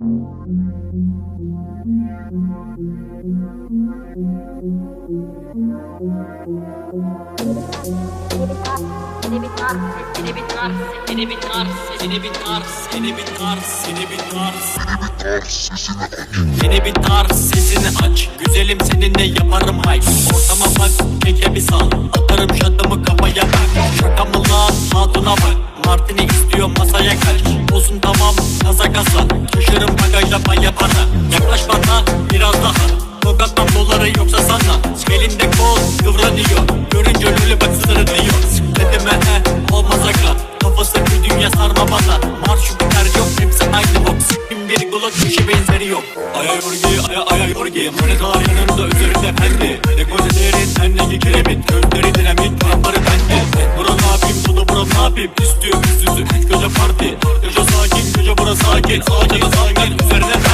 Seni bir tar, seni bir tar, seni bir tar, seni bir tar, seni bir tar, seni bir tar, seni bir tar, sesini aç. Güzelim seninle yaparım hay. Ortama bak, keke bir sal. Para. Yaklaş bana, biraz daha. Tokattan doları yoksa sana. Elinde kol kıvranıyor. Görünce öyle bak sırıtıyor Dedeme he olmaz aga Kafası bir dünya sarma bana. Marş biter yok hepsi aynı bok. Sikim bir kulak kişi benzeri yok. Aya yorgi aya aya yorgi. Manitalar yanımda üzerinde pendi. Dekoltelerin tenlegi kiremit. Gözleri dinamit paraları bende Bura ne yapayım bunu bura ne yapayım? Üstü üç gece parti. Gece sakin gece bura sakin. Ağaca da sakin